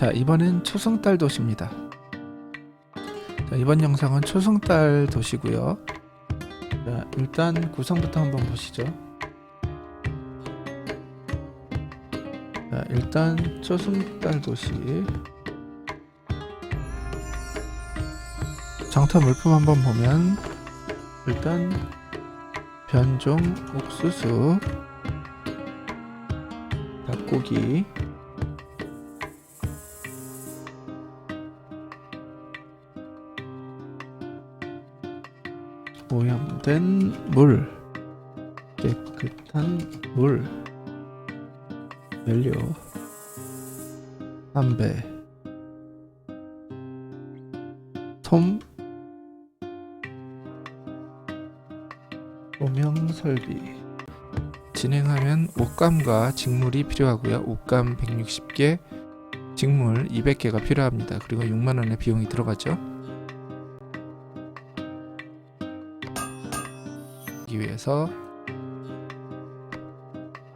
자 이번엔 초승달 도시입니다. 자 이번 영상은 초승달 도시고요. 자 일단 구성부터 한번 보시죠. 자 일단 초승달 도시 장터 물품 한번 보면 일단 변종 옥수수 닭고기 오염된 물 깨끗한 물 연료 담배 솜 조명 설비 진행하면 옷감과 직물이 필요하고요. 옷감 160개, 직물 200개가 필요합니다. 그리고 6만 원의 비용이 들어가죠. 해서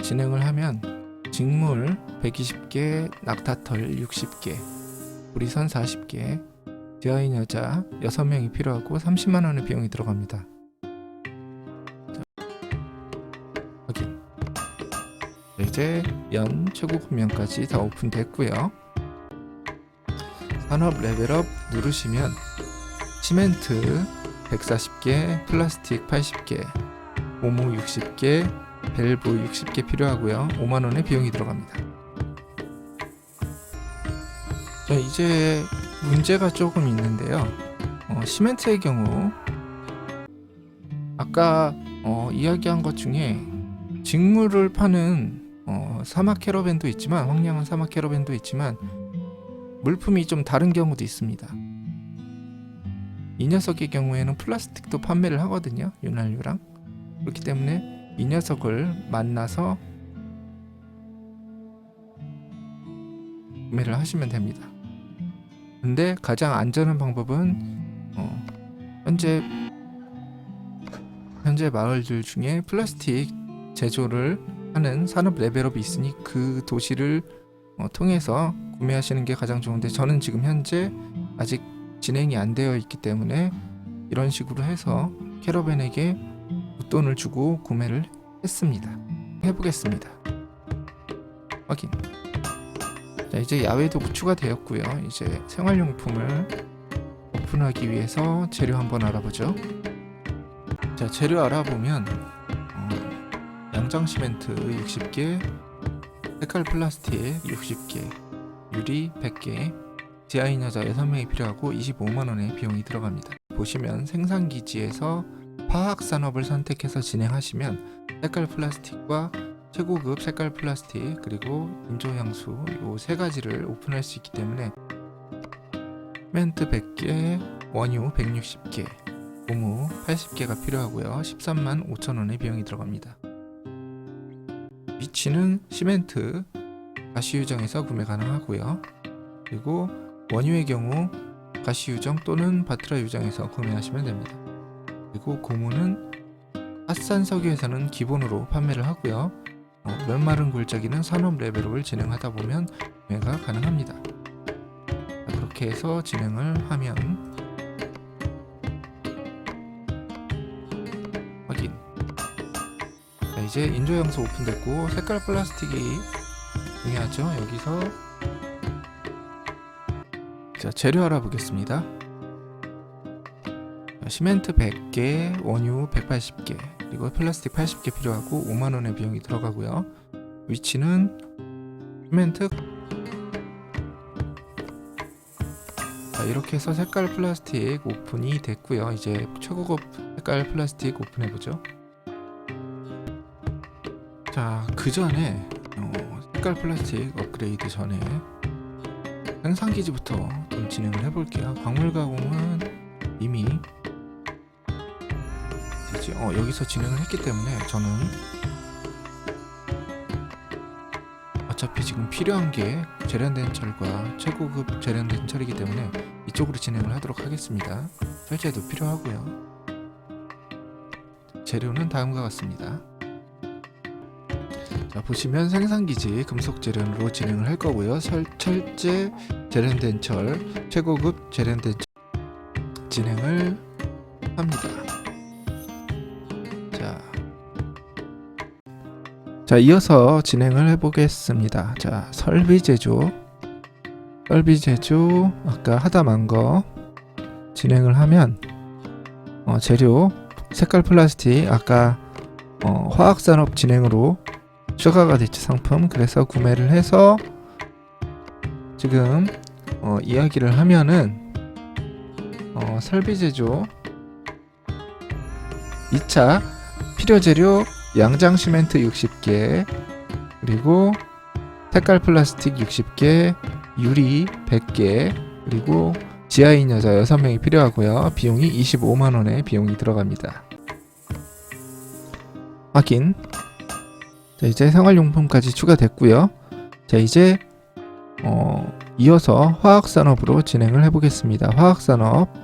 진행을 하면 직물 120개, 낙타털 60개, 우리선 40개, 디아인 여자 6명이 필요하고 30만 원의 비용이 들어갑니다. 확인. 네, 이제 연 최고 금연까지 다 오픈됐고요. 산업 레벨업 누르시면 시멘트 140개, 플라스틱 80개, 고무 60개, 밸브 60개 필요하고요. 5만 원의 비용이 들어갑니다. 자, 이제 문제가 조금 있는데요. 어, 시멘트의 경우 아까 어, 이야기한 것 중에 직물을 파는 어, 사막 캐러밴도 있지만 황량한 사막 캐러밴도 있지만 물품이 좀 다른 경우도 있습니다. 이 녀석의 경우에는 플라스틱도 판매를 하거든요. 윤활유랑 그렇기 때문에 이 녀석을 만나서 구매를 하시면 됩니다. 근데 가장 안전한 방법은 어, 현재 현재 마을들 중에 플라스틱 제조를 하는 산업 레벨업이 있으니 그 도시를 어, 통해서 구매하시는 게 가장 좋은데 저는 지금 현재 아직 진행이 안 되어 있기 때문에 이런 식으로 해서 캐러밴에게 돈을 주고 구매를 했습니다. 해보겠습니다. 확인. 자 이제 야외도 추가되었고요. 이제 생활용품을 오픈하기 위해서 재료 한번 알아보죠. 자 재료 알아보면 어, 양장 시멘트 60개, 색깔 플라스틱 60개, 유리 100개, 디아인 여자 6명이 필요하고 25만 원의 비용이 들어갑니다. 보시면 생산 기지에서 화학 산업을 선택해서 진행하시면 색깔 플라스틱과 최고급 색깔 플라스틱 그리고 인조 향수 요세 가지를 오픈할 수 있기 때문에 시멘트 100개, 원유 160개, 고무 80개가 필요하고요. 13만 5천 원의 비용이 들어갑니다. 위치는 시멘트 가시유정에서 구매 가능하고요. 그리고 원유의 경우 가시유정 또는 바트라 유정에서 구매하시면 됩니다. 그리고 고무는 핫산 석유에서는 기본으로 판매를 하고요. 어, 면마른 굴착기는 산업 레벨업을 진행하다 보면 구매가 가능합니다. 자, 그렇게 해서 진행을 하면 확인. 자, 이제 인조향수 오픈됐고 색깔 플라스틱이 중요하죠. 여기서 자 재료 알아보겠습니다. 자, 시멘트 100개, 원유 180개, 그리고 플라스틱 80개 필요하고 5만 원의 비용이 들어가고요. 위치는 시멘트 자, 이렇게 해서 색깔 플라스틱 오픈이 됐고요. 이제 최고급 색깔 플라스틱 오픈해 보죠. 자, 그 전에 어, 색깔 플라스틱 업그레이드 전에 생산 기지부터 좀 진행을 해볼게요. 광물 가공은 이미 되지. 어 여기서 진행을 했기 때문에 저는 어차피 지금 필요한 게 재련된 철과 최고급 재련된 철이기 때문에 이쪽으로 진행을 하도록 하겠습니다. 철제도 필요하고요. 재료는 다음과 같습니다. 자 보시면 생산기지 금속 재련으로 진행을 할 거고요. 철, 철제 재련된 철 최고급 재련된 철 진행을 합니다. 자, 자 이어서 진행을 해보겠습니다. 자 설비 제조. 설비 제조 아까 하다 만 거 진행을 하면 어, 재료 색깔 플라스틱 아까 어, 화학산업 진행으로 추가가 됐죠 상품. 그래서 구매를 해서 지금 어, 이야기를 하면은 어, 설비 제조. 2차 필요 재료 양장 시멘트 60개 그리고 색깔 플라스틱 60개 유리 100개 그리고 지하인 여자 6명이 필요하고요. 비용이 25만원의 비용이 들어갑니다. 확인. 자 이제 생활용품까지 추가됐고요. 자 이제 어, 이어서 화학산업으로 진행을 해보겠습니다. 화학산업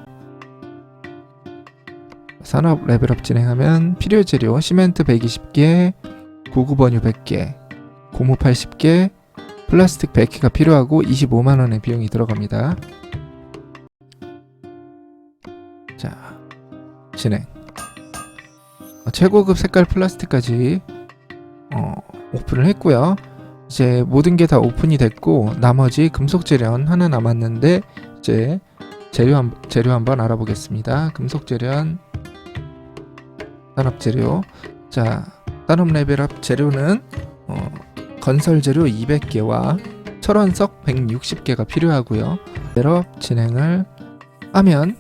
산업 레벨업 진행하면 필요 재료 시멘트 120개 고급 원유 100개 고무 80개 플라스틱 100개가 필요하고 25만원의 비용이 들어갑니다 자 진행 어, 최고급 색깔 플라스틱까지 어, 오픈을 했고요. 이제 모든 게 다 오픈이 됐고 나머지 금속 재련 하나 남았는데 이제 재료 한, 재료 한번 알아보겠습니다. 금속 재련 산업 재료 자 산업 레벨 업 재료는 어, 건설 재료 200개와 철원석 160개가 필요하고요. 레벨업 진행을 하면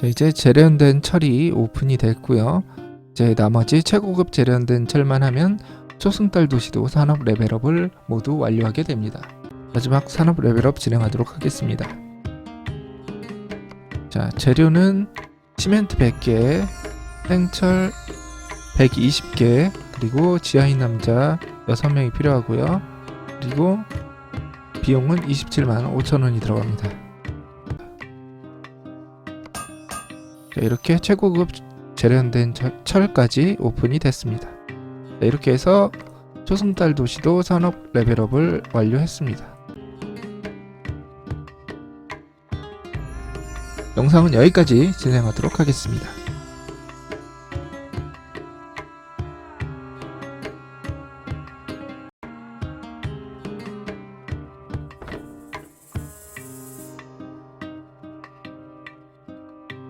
자, 이제 재련된 철이 오픈이 됐고요. 이제 나머지 최고급 재련된 철만 하면 초승달 도시도 산업 레벨업을 모두 완료하게 됩니다. 마지막 산업 레벨업 진행하도록 하겠습니다. 자, 재료는 시멘트 100개, 생철 120개, 그리고 지하인 남자 6명이 필요하고요. 그리고 비용은 27만 5천원이 들어갑니다. 자, 이렇게 최고급 재련된 철, 철까지 오픈이 됐습니다. 자, 이렇게 해서 초승달 도시도 산업 레벨업을 완료했습니다. 영상은 여기까지 진행하도록 하겠습니다.